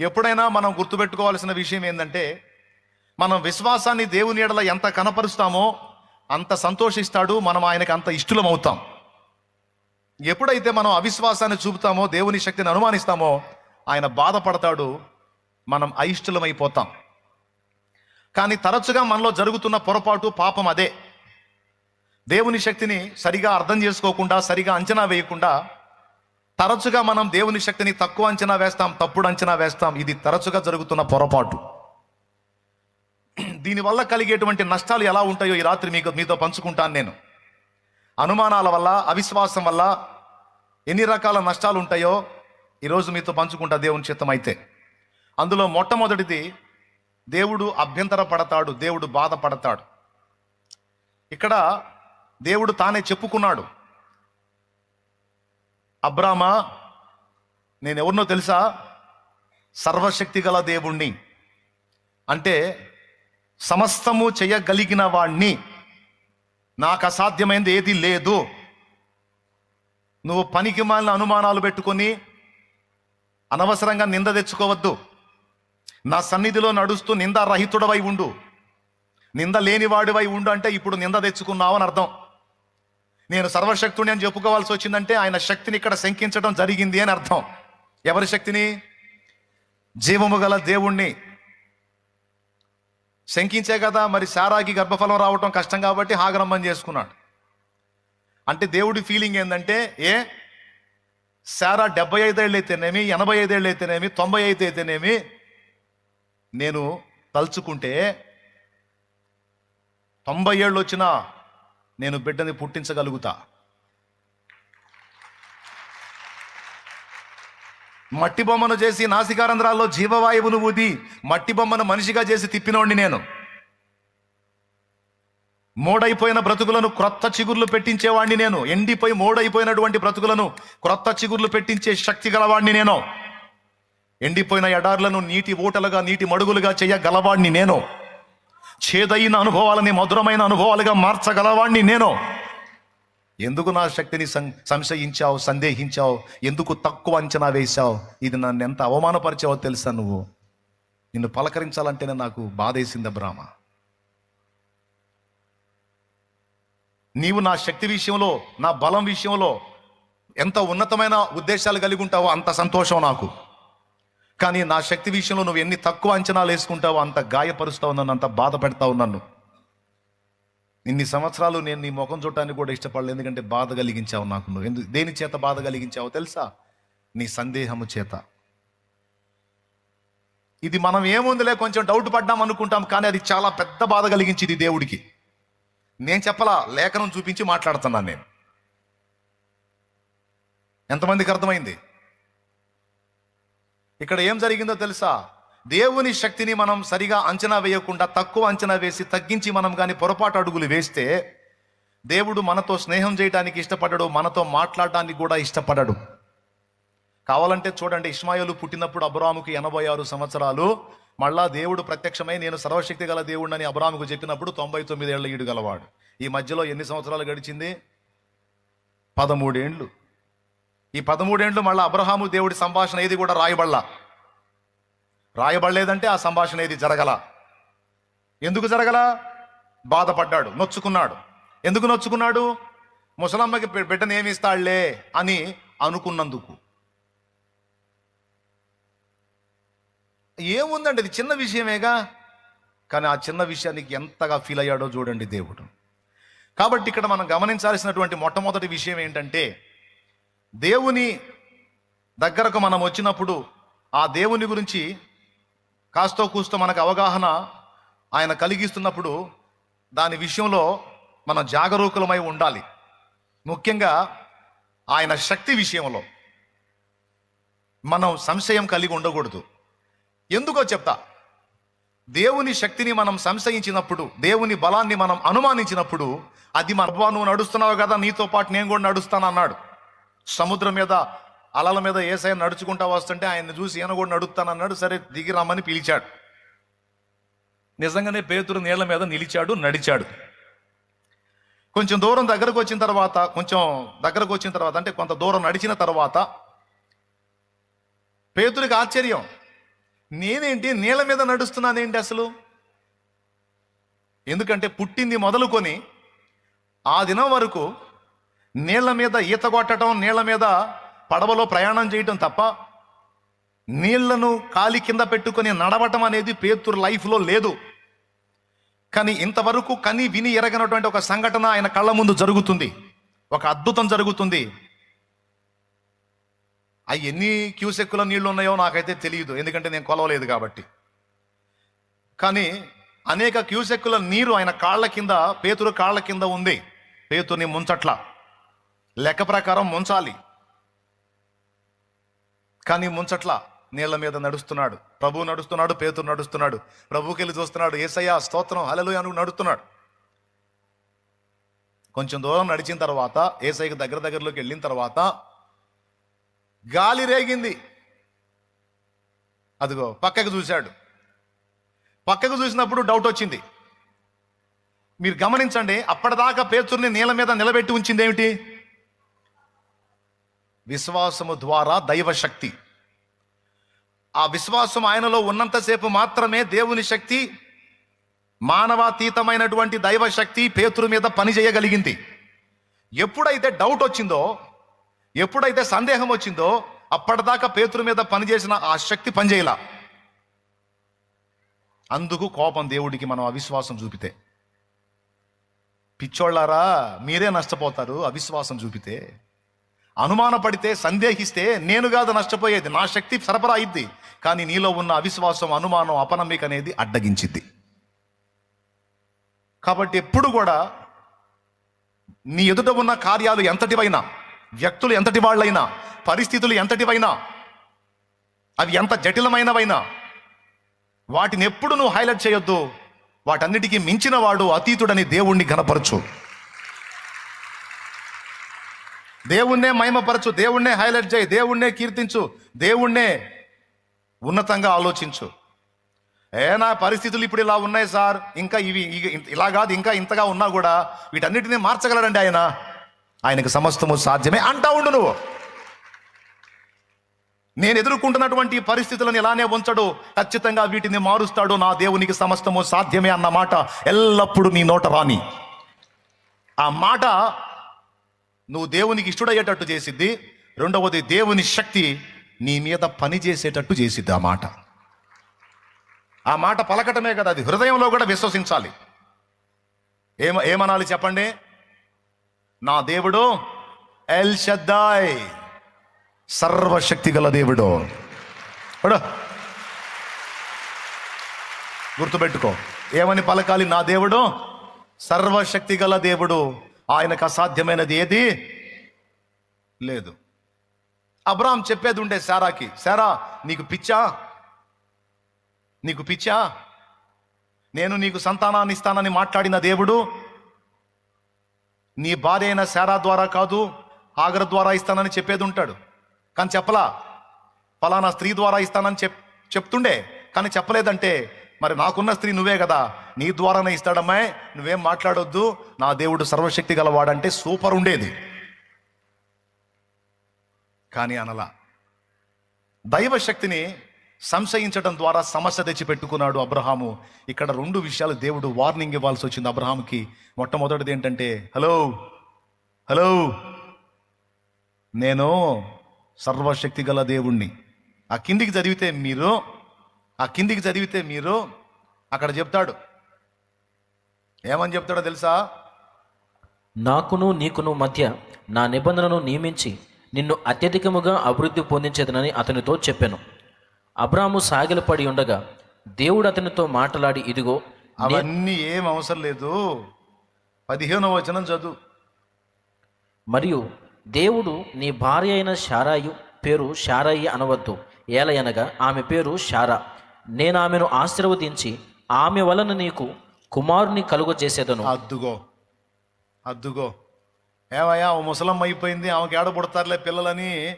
ఎప్పుడైనా మనం గుర్తుపెట్టుకోవాల్సిన విషయం ఏంటంటే మనం విశ్వాసాన్ని దేవుని ఎడల ఎంత కనపరుస్తామో అంత సంతోషిస్తాడు మనం ఆయనకు అంత ఇష్టలం అవుతాం ఎప్పుడైతే మనం అవిశ్వాసాన్ని చూపుతామో దేవుని శక్తిని అనుమానిస్తామో ఆయన బాధపడతాడు మనం అయిష్టలమైపోతాం. కానీ తరచుగా మనలో జరుగుతున్న పొరపాటు పాపం అదే. దేవుని శక్తిని సరిగా అర్థం చేసుకోకుండా సరిగా అంచనా వేయకుండా తరచుగా మనం దేవుని శక్తిని తక్కువ అంచనా వేస్తాం తప్పుడు అంచనా వేస్తాం. ఇది తరచుగా జరుగుతున్న పొరపాటు. దీనివల్ల కలిగేటువంటి నష్టాలు ఎలా ఉంటాయో ఈ రాత్రి మీకు మీతో పంచుకుంటాను నేను. అనుమానాల వల్ల అవిశ్వాసం వల్ల ఎన్ని రకాల నష్టాలు ఉంటాయో ఈరోజు మీతో పంచుకుంటా దేవుని చిత్తం అయితే. అందులో మొట్టమొదటిది దేవుడు అభ్యంతర పడతాడు దేవుడు బాధపడతాడు. ఇక్కడ దేవుడు తానే చెప్పుకున్నాడు. అబ్రామా నేను ఎవరినో తెలుసా? సర్వశక్తి గల దేవుణ్ణి. అంటే సమస్తము చేయగలిగిన వాణ్ణి. నాకు అసాధ్యమైనది ఏది లేదు. నువ్వు పనికి మాలిన అనుమానాలు పెట్టుకొని అనవసరంగా నింద తెచ్చుకోవద్దు. నా సన్నిధిలో నడుస్తూ నిందారహితుడవై ఉండు. నింద లేనివాడివై ఉండు అంటే ఇప్పుడు నింద తెచ్చుకున్నావు అని అర్థం. నేను సర్వశక్తుని అని చెప్పుకోవాల్సి వచ్చిందంటే ఆయన శక్తిని ఇక్కడ శంకించడం జరిగింది అని అర్థం. ఎవరి శక్తిని? జీవము గల దేవుణ్ణి. శంకించే కదా మరి సారాకి గర్భఫలం రావటం కష్టం కాబట్టి హాగరమ్మని చేసుకున్నాడు. అంటే దేవుడి ఫీలింగ్ ఏంటంటే ఏ? సారా డెబ్బై ఐదేళ్ళు అయితేనేమి ఎనభై ఐదేళ్ళు అయితేనేమి తొంభై ఐదు అయితేనేమి నేను తలుచుకుంటే తొంభై ఏళ్ళు వచ్చినా నేను బిడ్డని పుట్టించగలుగుతా. మట్టి బొమ్మను చేసి నాసికారంధ్రాల్లో జీవవాయువును ఊది మట్టి బొమ్మను మనిషిగా చేసి తిప్పినోడిని నేను. మోడైపోయిన బ్రతుకులను క్రొత్త చిగుర్లు పెట్టించేవాడిని నేను. ఎండిపోయి మోడైపోయినటువంటి బ్రతుకులను క్రొత్త చిగుర్లు పెట్టించే శక్తి గలవాడిని నేను. ఎండిపోయిన ఎడార్లను నీటి ఊటలుగా నీటి మడుగులుగా చేయగలవాడిని నేను. చేదైన అనుభవాలని మధురమైన అనుభవాలుగా మార్చగలవాణ్ణి నేను. ఎందుకు నా శక్తిని సం- సంశయించావు సందేహించావు? ఎందుకు తక్కువ అంచనా వేశావు? ఇది నన్ను ఎంత అవమానపరిచావో తెలుసా నువ్వు? నిన్ను పలకరించాలంటేనే నాకు బాధేసింది బ్రాహ్మ. నీవు నా శక్తి విషయంలో నా బలం విషయంలో ఎంత ఉన్నతమైన ఉద్దేశాలు కలిగి ఉంటావో అంత సంతోషం నాకు. కానీ నా శక్తి విషయంలో నువ్వు ఎన్ని తక్కువ అంచనాలు వేసుకుంటావో అంత గాయపరుస్తావు నన్ను అంత బాధపెడతావు నన్ను. ఇన్ని సంవత్సరాలు నేను నీ ముఖం చూడటానికి కూడా ఇష్టపడలేదు ఎందుకంటే బాధ కలిగించావు నాకు నువ్వు. ఎందుకు దేని చేత బాధ కలిగించావో తెలుసా? నీ సందేహము చేత. ఇది మనం ఏముందిలే కొంచెం డౌట్ పడ్డాం అనుకుంటాం కానీ అది చాలా పెద్ద బాధ కలిగించింది దేవుడికి. నేను చెప్పలా లేఖనం చూపించి మాట్లాడుతున్నాను నేను. ఎంతమందికి అర్థమైంది? ఇక్కడ ఏం జరిగిందో తెలుసా? దేవుని శక్తిని మనం సరిగా అంచనా వేయకుండా తక్కువ అంచనా వేసి తగ్గించి మనం కానీ పొరపాటు అడుగులు వేస్తే దేవుడు మనతో స్నేహం చేయడానికి ఇష్టపడడు మనతో మాట్లాడడానికి కూడా ఇష్టపడడు. కావాలంటే చూడండి ఇస్మాయిలు పుట్టినప్పుడు అబ్రాముకి ఎనభై ఆరు సంవత్సరాలు. మళ్ళా దేవుడు ప్రత్యక్షమై నేను సర్వశక్తి గల దేవుడిని అబ్రాముకు చెప్పినప్పుడు తొంభై తొమ్మిది ఏళ్ళ ఈడు గలవాడు. ఈ మధ్యలో ఎన్ని సంవత్సరాలు గడిచింది? పదమూడేండ్లు. ఈ పదమూడేండ్లు మళ్ళీ అబ్రహాము దేవుడి సంభాషణ ఏది కూడా రాయబడలా. రాయబడలేదంటే ఆ సంభాషణ ఏది జరగల. ఎందుకు జరగల? బాధపడ్డాడు నొచ్చుకున్నాడు. ఎందుకు నొచ్చుకున్నాడు? ముసలమ్మకి బి- బిడ్డను ఇస్తాడులే అని అనుకున్నందుకు. ఏముందండి ఇది చిన్న విషయమేగా? కానీ ఆ చిన్న విషయానికి ఎంతగా ఫీల్ అయ్యాడో చూడండి దేవుడు. కాబట్టి ఇక్కడ మనం గమనించాల్సినటువంటి మొట్టమొదటి విషయం ఏంటంటే దేవుని దగ్గరకు మనం వచ్చినప్పుడు ఆ దేవుని గురించి కాస్తో కూస్తో మనకు అవగాహన ఆయన కలిగిస్తున్నప్పుడు దాని విషయంలో మనం జాగరూకులమై ఉండాలి. ముఖ్యంగా ఆయన శక్తి విషయంలో మనం సంశయం కలిగి ఉండకూడదు. ఎందుకో చెప్తా దేవుని శక్తిని మనం సంశయించినప్పుడు దేవుని బలాన్ని మనం అనుమానించినప్పుడు అది మన అబ్బా నువ్వు నడుస్తున్నావు కదా నీతో పాటు నేను కూడా నడుస్తాను అన్నాడు సముద్రం మీద అలల మీద ఏసై నడుచుకుంటా వస్తుంటే ఆయన్ని చూసి ఈయన కూడా నడుస్తాను అన్నాడు సరే దిగి రమ్మని పిలిచాడు. నిజంగానే పేతురు నీళ్ళ మీద నిలిచాడు నడిచాడు. కొంచెం దూరం దగ్గరకు వచ్చిన తర్వాత కొంచెం దగ్గరకు వచ్చిన తర్వాత అంటే కొంత దూరం నడిచిన తర్వాత పేతురికి ఆశ్చర్యం. నేనేంటి నీళ్ళ మీద నడుస్తున్నానేంటి అసలు? ఎందుకంటే పుట్టింది మొదలుకొని ఆ దినం వరకు నీళ్ళ మీద ఈత కొట్టడం నీళ్ళ మీద పడవలో ప్రయాణం చేయటం తప్ప నీళ్ళను కాలి కింద పెట్టుకొని నడవటం అనేది పేతురు లైఫ్లో లేదు. కానీ ఇంతవరకు కని విని ఎరగనటువంటి ఒక సంఘటన ఆయన కళ్ళ ముందు జరుగుతుంది. ఒక అద్భుతం జరుగుతుంది. అవి ఎన్ని క్యూసెక్కుల నీళ్ళు ఉన్నాయో నాకైతే తెలియదు. ఎందుకంటే నేను కొలవలేదు కాబట్టి. కానీ అనేక క్యూసెక్కుల నీరు ఆయన కాళ్ళ కింద పేతురు కాళ్ళ కింద ఉంది. పేతుని ముంచట్ల. లెక్క ప్రకారం ముంచాలి. కానీ ముంచట్ల. నీళ్ళ మీద నడుస్తున్నాడు. ప్రభు నడుస్తున్నాడు పేతురు నడుస్తున్నాడు. ప్రభుకి వెళ్ళి చూస్తున్నాడు ఏసయ్య స్తోత్రం హలలు అని నడుస్తున్నాడు. కొంచెం దూరం నడిచిన తర్వాత ఏసైకి దగ్గర దగ్గరలోకి వెళ్ళిన తర్వాత గాలి రేగింది. అదిగో పక్కకు చూశాడు. పక్కకు చూసినప్పుడు డౌట్ వచ్చింది. మీరు గమనించండి అప్పటిదాకా పేతుర్ని నీళ్ళ మీద నిలబెట్టి ఉంచింది ఏమిటి? విశ్వాసము ద్వారా దైవశక్తి. ఆ విశ్వాసం ఆయనలో ఉన్నంతసేపు మాత్రమే దేవుని శక్తి మానవాతీతమైనటువంటి దైవశక్తి పేతురు మీద పని చేయగలిగింది. ఎప్పుడైతే డౌట్ వచ్చిందో ఎప్పుడైతే సందేహం వచ్చిందో అప్పటిదాకా పేతురు మీద పనిచేసిన ఆ శక్తి పనిచేయలా. అందుకు కోపం దేవుడికి మనం అవిశ్వాసం చూపితే. పిచ్చోళ్ళారా మీరే నష్టపోతారు అవిశ్వాసం చూపితే. అనుమానపడితే సందేహిస్తే నేను కాదు నష్టపోయేది నా శక్తి సరఫరా అయింది కానీ నీలో ఉన్న అవిశ్వాసం అనుమానం అపనమ్మిక అనేది అడ్డగించింది కాబట్టి ఎప్పుడు కూడా నీ ఎదుట ఉన్న కార్యాలు ఎంతటివైనా వ్యక్తులు ఎంతటి వాళ్ళైనా పరిస్థితులు ఎంతటివైనా అవి ఎంత జటిలమైనవైనా వాటిని ఎప్పుడు నువ్వు హైలైట్ చేయొద్దు. వాటన్నిటికీ మించిన వాడు అతీతుడని దేవుణ్ణి ఘనపరచు. దేవుణ్ణే మహిమపరచు దేవుణ్ణే హైలైట్ చేయి దేవుణ్ణే కీర్తించు దేవుణ్ణే ఉన్నతంగా ఆలోచించు. ఏ నా పరిస్థితులు ఇప్పుడు ఇలా ఉన్నాయి సార్. ఇంకా ఇవి ఇగ- ఇలా కాదు ఇంకా ఇంతగా ఉన్నా కూడా వీటన్నిటిని మార్చగలడండి ఆయన. ఆయనకు సమస్తము సాధ్యమే అంటా ఉండు నువ్వు. నేను ఎదుర్కొంటున్నటువంటి పరిస్థితులను ఇలానే ఉంచడు. ఖచ్చితంగా వీటిని మారుస్తాడు. నా దేవునికి సమస్తము సాధ్యమే అన్న మాట ఎల్లప్పుడూ నీ నోట రాని. ఆ మాట నువ్వు దేవునికి ఇష్టడయ్యేటట్టు చేసిద్ది. రెండవది దేవుని శక్తి నీ మీద పని చేసేటట్టు చేసిద్ది ఆ మాట. ఆ మాట పలకటమే కదా అది హృదయంలో కూడా విశ్వసించాలి. ఏమ ఏమనాలి చెప్పండి? నా దేవుడు ఎల్ షద్దాయ్ సర్వశక్తి గల దేవుడు గుర్తుపెట్టుకో ఏమని పలకాలి? నా దేవుడు సర్వశక్తి గల దేవుడు. ఆయనకు అసాధ్యమైనది ఏది? లేదు. అబ్రామ్ చెప్పేది ఉండే శారాకి శారా నీకు పిచ్చా? నీకు పిచ్చా? నేను నీకు సంతానాన్ని ఇస్తానని మాట్లాడిన దేవుడు నీ భార్య అయిన శారా ద్వారా కాదు ఆగ్ర ద్వారా ఇస్తానని చెప్పేది ఉంటాడు. కానీ చెప్పలా? ఫలానా స్త్రీ ద్వారా ఇస్తానని చెప్ చెప్తుండే. కానీ చెప్పలేదంటే మరి నాకున్న స్త్రీ నువ్వే కదా. నీ ద్వారానే ఇస్తాడమ్మాయి నువ్వేం మాట్లాడొద్దు. నా దేవుడు సర్వశక్తి గలవాడంటే సూపర్ ఉండేది. కానీ అనలా. దైవశక్తిని సంశయించడం ద్వారా సమస్య తెచ్చిపెట్టుకున్నాడు అబ్రహాము. ఇక్కడ రెండు విషయాలు దేవుడు వార్నింగ్ ఇవ్వాల్సి వచ్చింది అబ్రహాంకి మొట్టమొదటిది ఏంటంటే హలో హలో నేను సర్వశక్తి గల దేవుణ్ణి. ఆ కిందికి చదివితే మీరు ఆ కిందికి చదివితే మీరు అక్కడ చెప్తాడు. ఏమని చెప్తాడో తెలుసా? నాకును నీకును మధ్య నా నిబంధనను నియమించి నిన్ను అత్యధికముగా అభివృద్ధి పొందించేదనని అతనితో చెప్పాను. అబ్రాము సాగిలపడి ఉండగా దేవుడు అతనితో మాట్లాడి ఇదిగో అవన్నీ ఏం అవసరం లేదు. పదిహేనో వచనం చదువు. మరియు దేవుడు నీ భార్య అయిన షారాయు పేరు షారాయి అనవద్దు. ఏలయనగా ఆమె పేరు షారా. నేను ఆమెను ఆశీర్వదించి ఆమె వలన నీకు కుమారుని కలుగు చేసేదను అద్దుగో అద్దుగో. ఏమయ్యా ఓ ముసలమ్మ అయిపోయింది ఆమెకి ఏడ పుడతారులే పిల్లలని.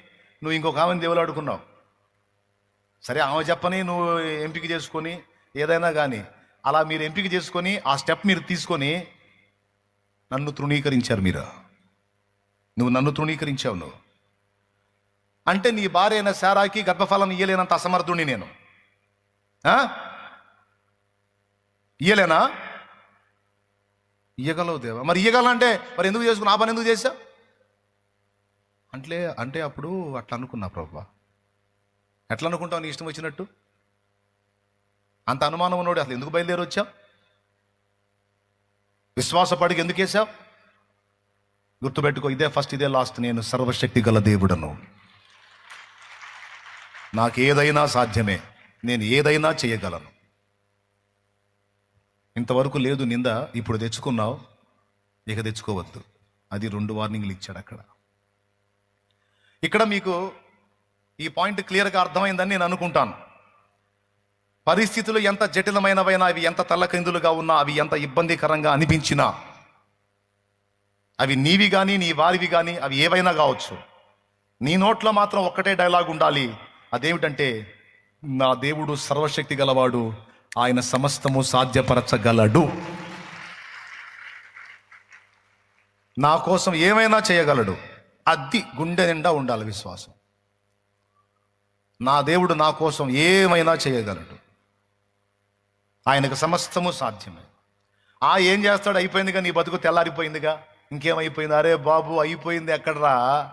నువ్వు ఇంకొక ఆమెను దేవులాడుకున్నావు. సరే ఆమె చెప్పని నువ్వు ఎంపిక చేసుకొని ఏదైనా కానీ అలా మీరు ఎంపిక చేసుకొని ఆ స్టెప్ మీరు తీసుకొని నన్ను తృణీకరించారు మీరు? నువ్వు నన్ను తృణీకరించావు నువ్వు. అంటే నీ భార్య అయిన శారాకి గర్భఫలం ఇయ్యలేనంత అసమర్థుణ్ణి నేను. ఇయ్యలేనా? ఇయ్యగలవు దేవా. మరి ఇయ్యగలంటే మరి ఎందుకు చేసుకున్నా ఆ పని ఎందుకు చేశా అంటే అంటే అప్పుడు అట్లా అనుకున్నా ప్రభా. ఎట్లా అనుకుంటావు? నీ ఇష్టం వచ్చినట్టు. అంత అనుమానం ఉన్నాడు అసలు ఎందుకు బయలుదేరి వచ్చావు? విశ్వాసపడికి ఎందుకు వేసావు గుర్తుపెట్టుకో ఇదే ఫస్ట్ ఇదే లాస్ట్ నేను సర్వశక్తి గల దేవుడను. నాకు ఏదైనా సాధ్యమే. నేను ఏదైనా చేయగలను. ఇంతవరకు లేదు నింద ఇప్పుడు తెచ్చుకున్నావు ఇక తెచ్చుకోవద్దు. అది రెండు వార్నింగ్లు ఇచ్చాడు అక్కడ. ఇక్కడ మీకు ఈ పాయింట్ క్లియర్గా అర్థమైందని నేను అనుకుంటాను. పరిస్థితులు ఎంత జటిలమైనవైనా అవి ఎంత తల్లకిందులుగా ఉన్నా అవి ఎంత ఇబ్బందికరంగా అనిపించినా అవి నీవి కానీ నీ వారివి కానీ అవి ఏవైనా కావచ్చు. నీ నోట్లో మాత్రం ఒక్కటే డైలాగ్ ఉండాలి. అదేమిటంటే నా దేవుడు సర్వశక్తి గలవాడు ఆయన సమస్తము సాధ్యపరచగలడు. నా కోసం ఏమైనా చేయగలడు? అది గుండె నిండా ఉండాలి విశ్వాసం. నా దేవుడు నా కోసం ఏమైనా చేయగలడు? ఆయనకు సమస్తము సాధ్యమే. ఆ ఏం చేస్తాడు? అయిపోయిందిగా నీ బతుకు తెల్లారిపోయిందిగా? ఇంకేమైపోయింది? అరే బాబు అయిపోయింది ఎక్కడరా?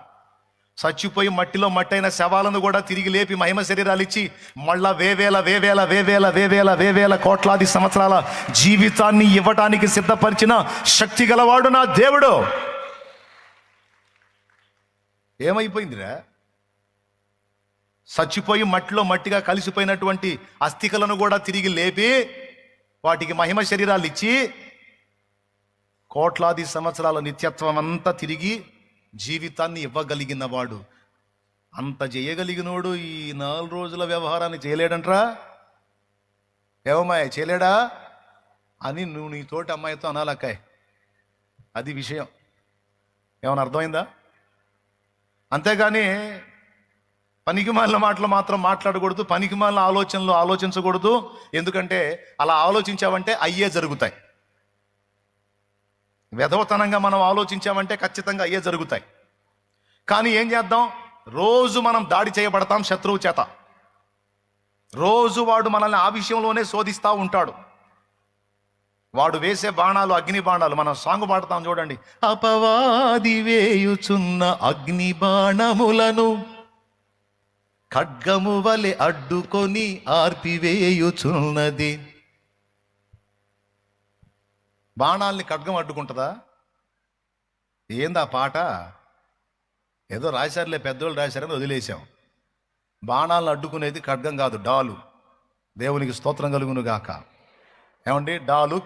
చచ్చిపోయి మట్టిలో మట్టైన శవాలను కూడా తిరిగి లేపి మహిమ శరీరాలు ఇచ్చి మళ్ళా వేవేల వేవేల వేవేల వేవేల వేవేల కోట్లాది సంవత్సరాల జీవితాన్ని ఇవ్వటానికి సిద్ధపరిచిన శక్తి గలవాడు నా దేవుడు. ఏమైపోయిందిరా? చచ్చిపోయి మట్టిలో మట్టిగా కలిసిపోయినటువంటి అస్థికలను కూడా తిరిగి లేపి వాటికి మహిమ శరీరాలు ఇచ్చి కోట్లాది సంవత్సరాల నిత్యత్వం అంతా తిరిగి జీవితాన్ని ఇవ్వగలిగిన వాడు అంత చేయగలిగినోడు ఈ నాలుగు రోజుల వ్యవహారాన్ని చేయలేడంట్రా? ఏమమ్మాయ చేయలేడా? అని నువ్వు నీ తోటి అమ్మాయితో అనాలక్కాయ్. అది విషయం. ఏమైనా అర్థమైందా? అంతేగాని పనికిమాలిన మాటలు మాత్రం మాట్లాడకూడదు పనికిమాలిన ఆలోచనలు ఆలోచించకూడదు. ఎందుకంటే అలా ఆలోచించావంటే అయ్యే జరుగుతాయి. వెధవతనంగా మనం ఆలోచించామంటే ఖచ్చితంగా అయ్యే జరుగుతాయి. కానీ ఏం చేద్దాం? రోజు మనం దాడి చేయబడతాం శత్రువు చేత. రోజు వాడు మనల్ని ఆ విషయంలోనే శోధిస్తూ ఉంటాడు. వాడు వేసే బాణాలు అగ్ని బాణాలు మనం సాంగ్ పాడతాం చూడండి. అపవాది వేయుచున్న అగ్ని బాణములను ఖడ్గము వలె అడ్డుకొని ఆర్పివేయుచున్నది. బాణాల్ని ఖడ్గం అడ్డుకుంటుందా? ఏందా పాట? ఏదో రాశారులే పెద్దోళ్ళు రాశారని వదిలేశాం. బాణాలను అడ్డుకునేది ఖడ్గం కాదు డాలు. దేవునికి స్తోత్రం కలుగును గాక ఏమండి? డాలు